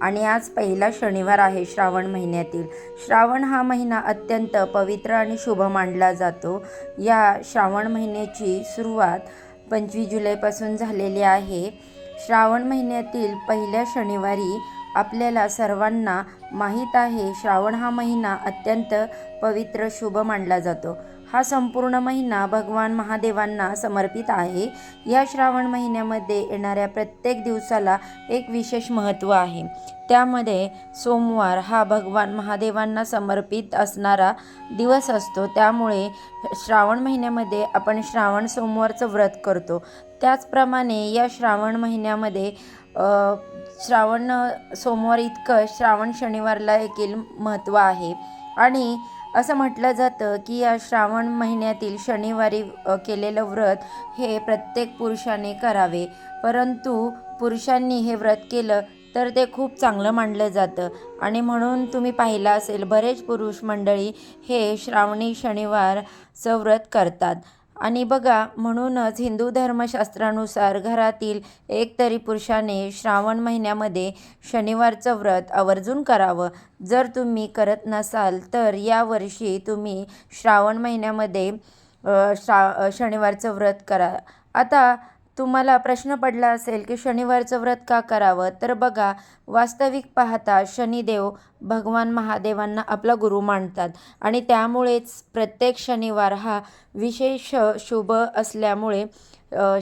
आणि आज पहिला शनिवार आहे श्रावण महिन्यातील. श्रावण हा महिना अत्यंत पवित्र आणि शुभ मानला जातो. या श्रावण महिन्याची सुरुवात पंचवीस जुलैपासून झालेली आहे. श्रावण महिन्यातील पहिल्या शनिवारी आपल्याला सर्वांना माहीत आहे श्रावण हा महिना अत्यंत पवित्र शुभ मानला जातो. हा संपूर्ण महिना भगवान महादेवांना समर्पित आहे. या श्रावण महिन्यामध्ये येणाऱ्या प्रत्येक दिवसाला एक विशेष महत्त्व आहे. त्यामध्ये सोमवार हा भगवान महादेवांना समर्पित असणारा दिवस असतो. त्यामुळे श्रावण महिन्यामध्ये आपण श्रावण सोमवारचं व्रत करतो. त्याचप्रमाणे या श्रावण महिन्यामध्ये श्रावण सोमवार इतकं श्रावण शनिवारला देखील महत्त्व आहे. आणि असं म्हटलं जातं की या श्रावण महिन्यातील शनिवारी केलेलं व्रत हे प्रत्येक पुरुषाने करावे. परंतु पुरुषांनी हे व्रत केलं तर ते खूप चांगलं मानलं जातं. आणि म्हणून तुम्ही पाहिलं असेल बरेच पुरुष मंडळी हे श्रावणी शनिवारचं व्रत करतात. आणि बघा म्हणूनच हिंदू धर्मशास्त्रानुसार घरातील एक तरी पुरुषाने श्रावण महिन्यामध्ये शनिवारचं व्रत आवर्जून करावं. जर तुम्ही करत नसाल तर यावर्षी तुम्ही श्रावण महिन्यामध्ये श्रा शनिवारचं व्रत करा. आता तुम्हाला प्रश्न पडला असेल की शनिवारचं व्रत का करावं तर बघा वास्तविक पाहता शनिदेव भगवान महादेवांना आपला गुरु मानतात. आणि त्यामुळेच प्रत्येक शनिवार हा विशेष शुभ असल्यामुळे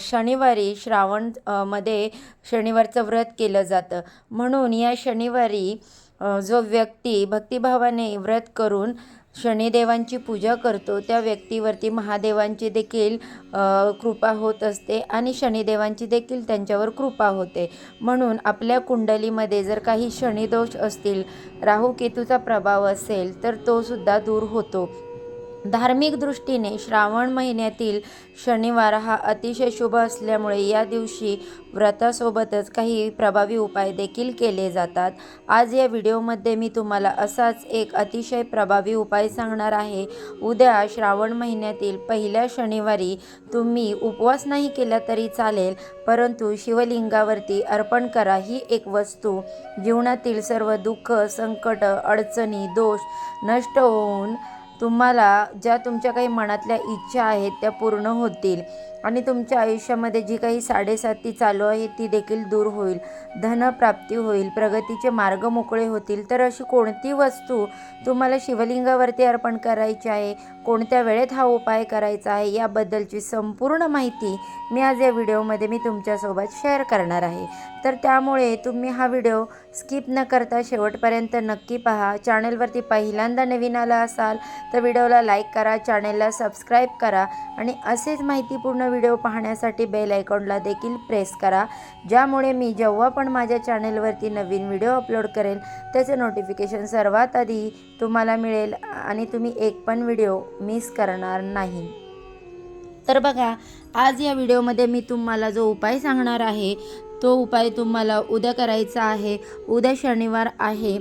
शनिवारी श्रावणमध्ये शनिवारचं व्रत केलं जातं. म्हणून या शनिवारी जो व्यक्ती भक्तिभावाने व्रत करून शनिदेवांची पूजा करतो त्या व्यक्तीवरती महादेवांची देखील कृपा होत असते आणि शनिदेवांची देखील त्यांच्यावर कृपा होते. म्हणून आपल्या कुंडलीमध्ये जर काही शनिदोष असतील राहू केतूचा प्रभाव असेल तर तो सुद्धा दूर होतो. धार्मिक दृष्टीने श्रावण महिन्यातील शनिवार हा अतिशय शुभ असल्यामुळे या दिवशी व्रतासोबतच काही प्रभावी उपाय देखील केले जातात. आज या व्हिडिओमध्ये मी तुम्हाला असाच एक अतिशय प्रभावी उपाय सांगणार आहे. उद्या श्रावण महिन्यातील पहिल्या शनिवारी तुम्ही उपवास नाही केला तरी चालेल परंतु शिवलिंगावरती अर्पण करा ही एक वस्तू. जीवनातील सर्व दुःख संकट अडचणी दोष नष्ट होऊन तुम्हाला ज्या तुमच्या काही मनातल्या इच्छा आहेत त्या पूर्ण होतील. आणि तुमच्या आयुष्यामध्ये जी काही साडेसाती चालू आहे ती देखील दूर होईल. धनप्राप्ती होईल. प्रगतीचे मार्ग मोकळे होतील. तर अशी कोणती वस्तू तुम्हाला शिवलिंगावरती अर्पण करायची आहे? कोणत्या वेळेत हा उपाय करायचा आहे? याबद्दलची संपूर्ण माहिती मी आज या व्हिडिओमध्ये मी तुमच्यासोबत शेअर करणार आहे. तर त्यामुळे तुम्ही हा व्हिडिओ स्किप न करता शेवटपर्यंत नक्की पहा. चॅनलवरती पहिल्यांदा नवीन आला असाल तर व्हिडिओला लाईक करा चॅनलला सबस्क्राईब करा आणि असेच माहितीपूर्ण व्हिडिओ पाहण्यासाठी बेल आयकॉनला देखील प्रेस करा. ज्यामुळे मी जेव्हा पण माझ्या चॅनलवरती नवीन व्हिडिओ अपलोड करेल त्याचे नोटिफिकेशन सर्वात आधी तुम्हाला मिळेल आणि तुम्ही एक पण व्हिडिओ मिस करणार नाही. तर बघा आज या व्हिडिओमध्ये मी तुम्हाला जो उपाय सांगणार आहे तो उपाय तुम्हाला उद्या करायचा आहे. उद्या शनिवार आहे.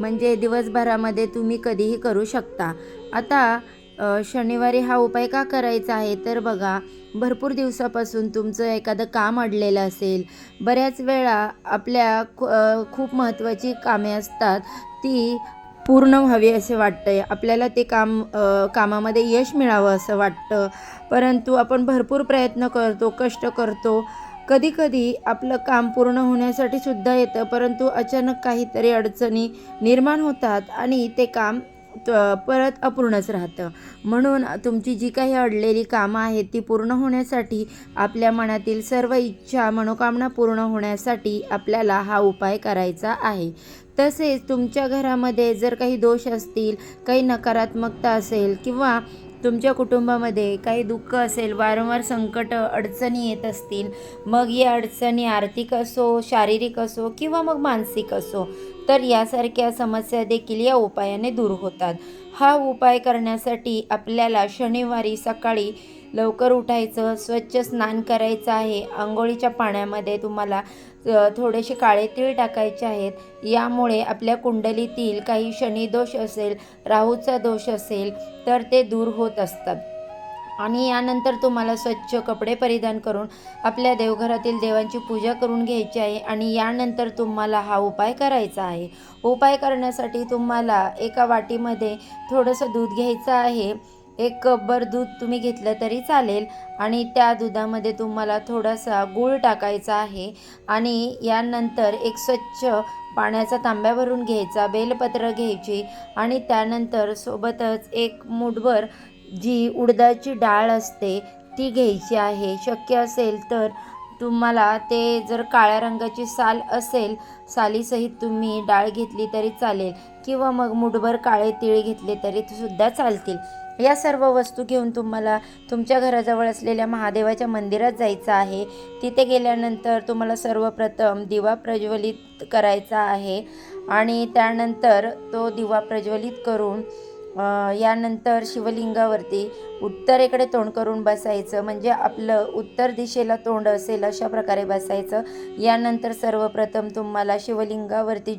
म्हणजे दिवसभरामध्ये तुम्ही कधीही करू शकता. आता शनिवारी हा उपाय का करायचा आहे? तर बघा भरपूर दिवसापासून तुमचं एखादं काम अडलेलं असेल बऱ्याच वेळा आपल्या खू- खूप महत्त्वाची कामे असतात ती पूर्ण व्हावी असे वाटतंय. आपल्याला ते काम कामामध्ये यश मिळावं असं वाटतं. परंतु आपण भरपूर प्रयत्न करतो कष्ट करतो. कधीकधी आपलं काम पूर्ण होण्यासाठी सुद्धा येतं परंतु अचानक काहीतरी अडचणी निर्माण होतात आणि ते काम परत अपूर्णच राहतं. म्हणून तुमची जी काही अडलेली कामं आहेत ती पूर्ण होण्यासाठी आपल्या मनातील सर्व इच्छा मनोकामना पूर्ण होण्यासाठी आपल्याला हा उपाय करायचा आहे. तसेच तुमच्या घरामध्ये जर काही दोष असतील काही नकारात्मकता असेल किंवा तुमच्या कुटुंबामध्ये काही दुःख असेल वारंवार संकट अडचणी येत असतील मग या अडचणी आर्थिक असो शारीरिक असो किंवा मग मानसिक असो तर यासारख्या समस्या देखील या उपायाने दूर होतात. हा उपाय करण्यासाठी आपल्याला शनिवारी सकाळी लवकर उठायचं स्वच्छ स्नान करायचं आहे. आंघोळीच्या पाण्यामध्ये तुम्हाला थोडेसे काळे तीळ टाकायचे आहेत. यामुळे आपल्या कुंडलीतील काही शनिदोष असेल राहूचा दोष असेल तर ते दूर होत असतात. आणि यानंतर तुम्हाला स्वच्छ कपडे परिधान करून आपल्या देवघरातील देवांची पूजा करून घ्यायची आहे आणि यानंतर तुम्हाला हा उपाय करायचा आहे. उपाय करण्यासाठी तुम्हाला एका वाटीमध्ये थोडंसं दूध घ्यायचं आहे. एक कपभर दूध तुम्ही घेतलं तरी चालेल. आणि त्या दुधामध्ये तुम्हाला थोडासा गूळ टाकायचा आहे. आणि यानंतर एक स्वच्छ पाण्याचा तांब्या भरून घ्यायचा बेलपत्र घ्यायची. आणि त्यानंतर सोबतच एक मुठभर जी उडदाची डाळ असते ती घ्यायची आहे. शक्य असेल तर तुम्हाला ते जर काळ्या रंगाची साल असेल सालीसहित तुम्ही डाळ घेतली तरी चालेल. किंवा मग मुठभर काळे तीळ घेतले तरी सुद्धा चालतील. या सर्व वस्तू घेऊन तुम्हाला तुमच्या घराजवळ असलेल्या महादेवाच्या मंदिरात जायचं आहे. तिथे गेल्यानंतर तुम्हाला सर्वप्रथम दिवा प्रज्वलित करायचा आहे आणि त्यानंतर तो दिवा प्रज्वलित करून यानंतर शिवलिंगावरती उत्तरेकडे तोंड करून बसायचं म्हणजे आपलं उत्तर दिशेला तोंड असेल अशा प्रकारे बसायचं. यानंतर सर्वप्रथम तुम्हाला शिवलिंगावरती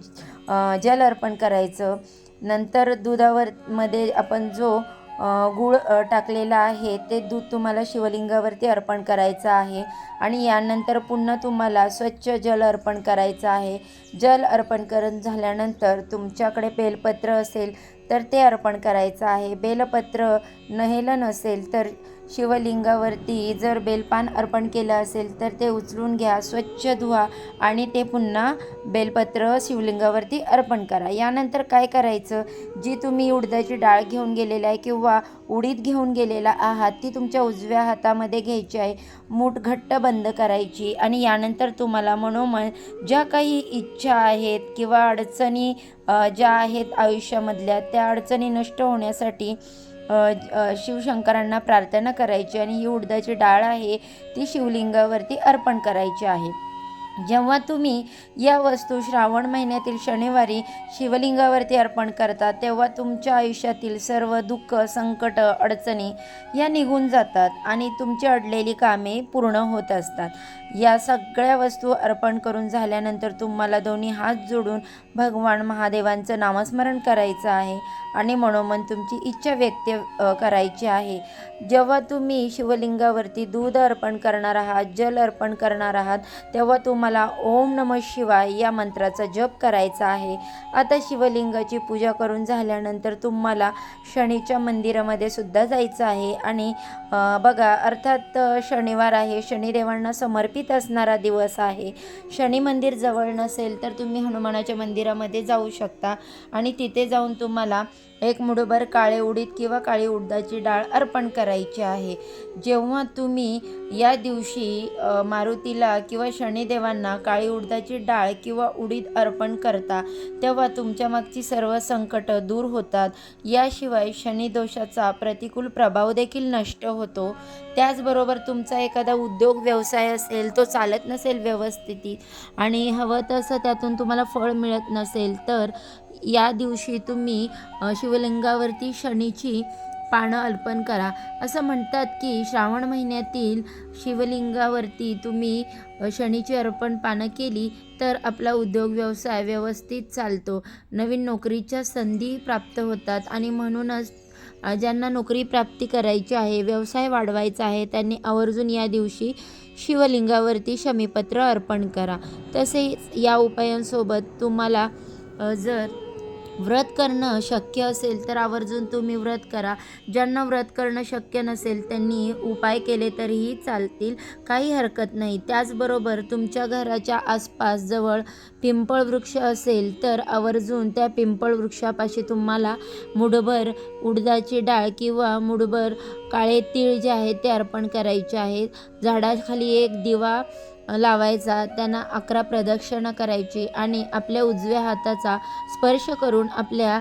जल अर्पण करायचं. नंतर दुधावर मध्ये आपण जो गूळ टाकलेलं टाकलेला आहे. ते दूध तुम्हाला शिवलिंगावरती अर्पण करायचं आहे. आणि यानंतर पुन्हा तुम्हाला स्वच्छ जल अर्पण करायचं आहे. जल अर्पण करून झाल्यानंतर तुमच्याकडे बेलपत्र असेल तर ते अर्पण करायचं आहे. बेलपत्र नहेलं नसेल तर शिवलिंगावरती जर बेलपान अर्पण केलं असेल तर ते उचलून घ्या स्वच्छ धुवा आणि ते पुन्हा बेलपत्र शिवलिंगावरती अर्पण करा. यानंतर काय करायचं? जी तुम्ही उडदाची डाळ घेऊन गेलेला आहे किंवा उडीद घेऊन गेलेला आहात ती तुमच्या उजव्या हातामध्ये घ्यायची आहे. मूठ घट्ट बंद करायची आणि यानंतर तुम्हाला मनोमन ज्या काही इच्छा आहेत किंवा अडचणी ज्या आहेत आयुष्यामधल्या त्या अडचणी नष्ट होण्यासाठी शिवशंकरांना प्रार्थना करायची आणि ही उडदाची डाळ आहे ती शिवलिंगावरती अर्पण करायची आहे. जेव्हा तुम्ही या वस्तू श्रावण महिन्यातील शनिवारी शिवलिंगावरती अर्पण करता तेव्हा तुमच्या आयुष्यातील सर्व दुःख संकट अडचणी या निघून जातात आणि तुमची अडलेली कामे पूर्ण होत असतात. या सगळ्या वस्तू अर्पण करून झाल्यानंतर तुम्हाला दोन्ही हात जोडून भगवान महादेवांचं नामस्मरण करायचं आहे. आणि मनोमन तुमची इच्छा व्यक्त करायची आहे. जेव्हा तुम्ही शिवलिंगावरती दूध अर्पण करणार आहात जल अर्पण करणार आहात तेव्हा तुम्हाला ओम नम शिवाय या मंत्राचा जप करायचा आहे. आता शिवलिंगाची पूजा करून झाल्यानंतर तुम्हाला शनीच्या मंदिरामध्ये सुद्धा जायचं आहे आणि बघा अर्थात शनिवार आहे. शनिदेवांना समर्पित असणारा दिवस आहे. शनी मंदिर जवळ नसेल तर तुम्ही हनुमानाच्या मंदिरामध्ये जाऊ शकता. आणि तिथे जाऊन तुम्हाला एक मुठभर काळे उडीद किंवा काळी उडदाची डाळ अर्पण करायची आहे. जेव्हा तुम्ही या दिवशी मारुतीला किंवा शनिदेवांना काळी उडदाची डाळ किंवा उडीद अर्पण करता तेव्हा तुमच्या मागची सर्व संकटं दूर होतात. याशिवाय शनिदोषाचा प्रतिकूल प्रभाव देखील नष्ट होतो. होतो. त्याचबरोबर तुमचा एखादा उद्योग व्यवसाय असेल तो चालत नसेल व्यवस्थित आणि हवं तसं त्यातून तुम्हाला फळ मिळत नसेल तर या दिवशी तुम्ही शिवलिंगावरती शनीची पानं अर्पण करा. असं म्हणतात की श्रावण महिन्यातील शिवलिंगावरती तुम्ही शनीची अर्पण पानं केली तर आपला उद्योग व्यवसाय व्यवस्थित चालतो. नवीन नोकरीच्या संधी प्राप्त होतात आणि म्हणूनच ज्यांना नोकरी प्राप्ती करायची आहे व्यवसाय वाढवायचा आहे त्यांनी आवर्जून या दिवशी शिवलिंगावरती शमीपत्र अर्पण करा. तसेच या उपायांसोबत तुम्हाला जर व्रत करणं शक्य असेल तर आवर्जून तुम्ही व्रत करा. ज्यांना व्रत करणं शक्य नसेल त्यांनी उपाय केले तरीही चालतील. काही हरकत नाही. त्याचबरोबर तुमच्या घराच्या आसपास जवळ पिंपळ वृक्ष असेल तर आवर्जून त्या पिंपळ वृक्षापाशी तुम्हाला मुठभर उडदाची डाळ किंवा मुठभर काळे तीळ जे आहेत ते अर्पण करायचे आहेत झाडाखाली एक दिवा लावायचा त्यांना अकरा प्रदक्षिणा करायची आणि आपल्या उजव्या हाताचा स्पर्श करून आपल्या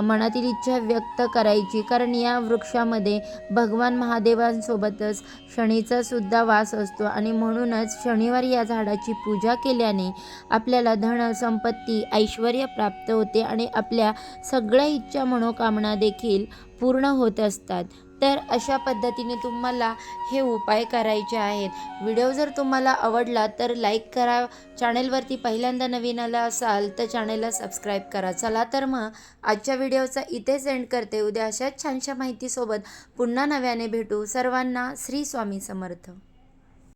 मनातील इच्छा व्यक्त करायची. कारण या वृक्षामध्ये भगवान महादेवांसोबतच शनीचा सुद्धा वास असतो आणि म्हणूनच शनिवारी या झाडाची पूजा केल्याने आपल्याला धन संपत्ती ऐश्वर प्राप्त होते आणि आपल्या सगळ्या इच्छा मनोकामना देखील पूर्ण होत असतात. तर अशा पद्धतीने तुम्हाला हे उपाय करायचे आहेत. व्हिडिओ जर तुम्हाला आवडला तर लाईक करा. चॅनेलवरती पहिल्यांदा नवीन आला असाल तर चॅनेलला सबस्क्राईब करा. चला तर मग आजच्या व्हिडिओचा इथे सेंड करते. उद्या अशाच छानशा माहितीसोबत पुन्हा नव्याने भेटू. सर्वांना श्री स्वामी समर्थ.